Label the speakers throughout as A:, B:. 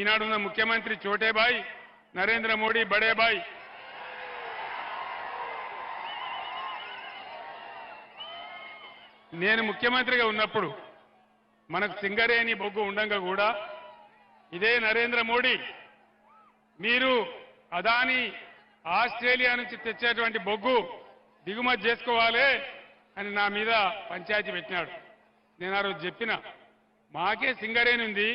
A: ఈనాడున్న ముఖ్యమంత్రి చోటేబాయ్ నరేంద్ర మోడీ బడేబాయ్. నేను ముఖ్యమంత్రిగా ఉన్నప్పుడు మనకు సింగరేణి బొగ్గు ఉండంగా కూడా ఇదే నరేంద్ర మోడీ. మీరు అదాని ఆస్ట్రేలియా నుంచి తెచ్చేటువంటి బొగ్గు దిగుమతి చేసుకోవాలి అని నా మీద పంచాయతీ పెట్టినాడు. నేను ఆ రోజు చెప్పిన మాకే సింగరేణి ఉంది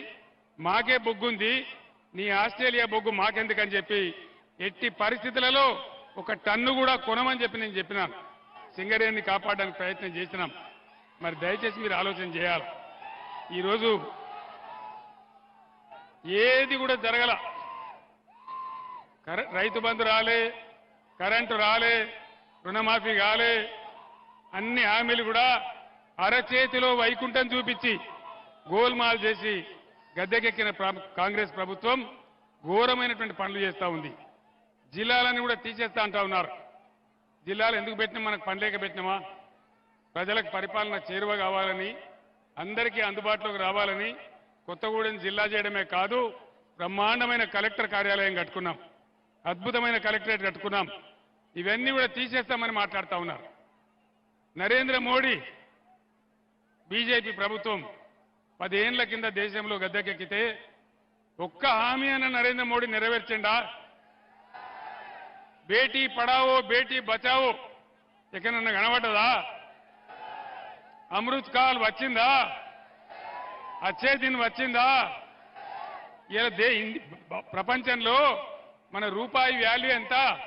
A: మాకే బొగ్గుంది నీ ఆస్ట్రేలియా బొగ్గు మాకెందుకని చెప్పి ఎట్టి పరిస్థితులలో ఒక టన్ను కూడా కొనమని చెప్పి నేను చెప్పినాను. సింగరేణిని కాపాడడానికి ప్రయత్నం చేసినాం. మరి దయచేసి మీరు ఆలోచన చేయాలి. ఈరోజు ఏది కూడా జరగల. రైతు బంధు రాలే కరెంటు రాలే రుణమాఫీ కాలే అన్ని హామీలు కూడా అరచేతిలో వైకుంఠం చూపించి గోల్మాల్ చేసి గద్దెకెక్కిన కాంగ్రెస్ ప్రభుత్వం ఘోరమైనటువంటి పనులు చేస్తా ఉంది. జిల్లాలను కూడా తీసేస్తా అంటా ఉన్నారు. జిల్లాలు ఎందుకు పెట్టినా మనకు పనిలేక పెట్టినామా? ప్రజలకు పరిపాలన చేరువ కావాలని అందరికీ అందుబాటులోకి రావాలని కొత్తగూడెం జిల్లా చేయడమే కాదు బ్రహ్మాండమైన కలెక్టర్ కార్యాలయం కట్టుకున్నాం. అద్భుతమైన కలెక్టరేట్ కట్టుకున్నాం. ఇవన్నీ కూడా తీసేస్తామని మాట్లాడుతా ఉన్నారు. నరేంద్ర మోడీ బీజేపీ ప్రభుత్వం పదేళ్ళ కింద దేశంలో గద్దెకెక్కితే ఒక్క హామీ అన్న నరేంద్ర మోడీ నెరవేర్చండా? బేటీ పడావో బేటీ బచావో ఎక్కడన్నా కనబడ్డదా? అమృత్ కాల్ వచ్చిందా? అచ్చే దిన్ వచ్చిందా? ఇలా దే ప్రపంచంలో మన రూపాయి వాల్యూ ఎంత?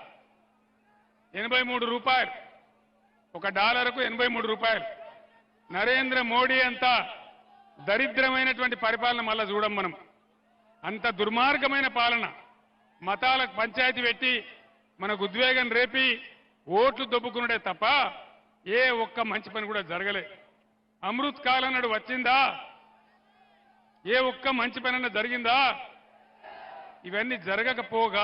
A: ఎనభై మూడు రూపాయలు. ఒక డాలర్కు ఎనభై మూడు రూపాయలు. నరేంద్ర మోడీ ఎంత? దరిద్రమైనటువంటి పరిపాలన మళ్ళా చూడం మనం. అంత దుర్మార్గమైన పాలన. మతాలకు పంచాయతీ పెట్టి మనకు ఉద్వేగం రేపి ఓట్లు దొబ్బుకున్నాడే తప్ప ఏ ఒక్క మంచి పని కూడా జరగలే. అమృత్ కాలం నాడు వచ్చిందా? ఏ ఒక్క మంచి పని అన్న జరిగిందా? ఇవన్నీ జరగకపోగా